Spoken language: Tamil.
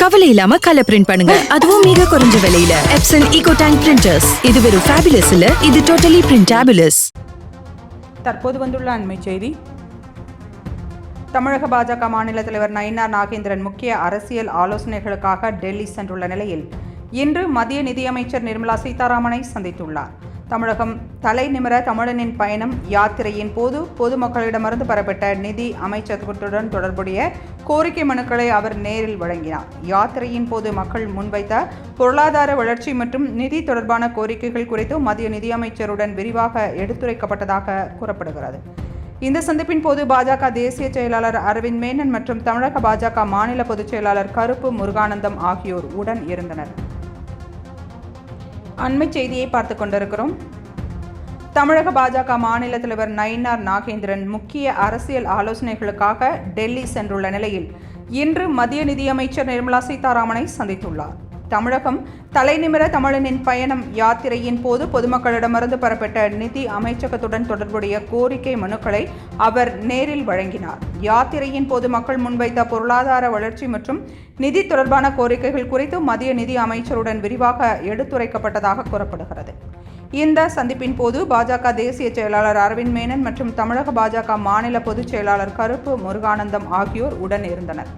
கவலை இல்லாம கலர் பிரிண்ட் பண்ணுங்க. அதுவும் மிக குறைஞ்ச விலையில. எப்சன் ஈகோ டேங்க் பிரிண்டர்ஸ் இது வெறும் ஃபேபிலஸ் இல்ல இது டோட்டலி பிரிண்டாபிலஸ் தற்போது வந்துள்ள அண்மை செய்தி. தமிழக பாஜக மாநில தலைவர் நயினார் நாகேந்திரன் முக்கிய அரசியல் ஆலோசனைகளுக்காக டெல்லி சென்றுள்ள நிலையில் இன்று மத்திய நிதியமைச்சர் நிர்மலா சீதாராமனை சந்தித்துள்ளார். தமிழகம் தலை நிமிர தமிழனின் பயணம் யாத்திரையின் போது பொதுமக்களிடமிருந்து பெறப்பட்ட நிதி அமைச்சகத்துடன் தொடர்புடைய கோரிக்கை மனுக்களை அவர் நேரில் வழங்கினார். யாத்திரையின் போது மக்கள் முன்வைத்த பொருளாதார வளர்ச்சி மற்றும் நிதி தொடர்பான கோரிக்கைகள் குறித்து மத்திய நிதியமைச்சருடன் விரிவாக எடுத்துரைக்கப்பட்டதாக கூறப்படுகிறது. இந்த சந்திப்பின் போது பாஜக தேசிய செயலாளர் அரவிந்த் மேனன் மற்றும் தமிழக பாஜக மாநில பொதுச் செயலாளர் கருப்பு முருகானந்தம் ஆகியோர் உடன் இருந்தனர். அண்மை செய்தியை பார்த்து கொண்டிருக்கிறோம். தமிழக பாஜக மாநில தலைவர் நயினார் நாகேந்திரன் முக்கிய அரசியல் ஆலோசனைகளுக்காக டெல்லி சென்றுள்ள நிலையில் இன்று மத்திய நிதியமைச்சர் நிர்மலா சீதாராமனை சந்தித்துள்ளார். தமிழகம். தலைநிமிர தமிழனின் பயணம் யாத்திரையின் போது பொதுமக்களிடமிருந்து பெறப்பட்ட நிதி அமைச்சகத்துடன் தொடர்புடைய கோரிக்கை மனுக்களை அவர் நேரில் வழங்கினார். யாத்திரையின் போது மக்கள் முன்வைத்த பொருளாதார வளர்ச்சி மற்றும் நிதி தொடர்பான கோரிக்கைகள் குறித்து மத்திய நிதி அமைச்சருடன் விரிவாக எடுத்துரைக்கப்பட்டதாக கூறப்படுகிறது. இந்த சந்திப்பின் போது பாஜக தேசிய செயலாளர் அரவிந்த் மேனன் மற்றும் தமிழக பாஜக மாநில பொதுச் செயலாளர் கருப்பு முருகானந்தம் ஆகியோர் உடன் இருந்தனர்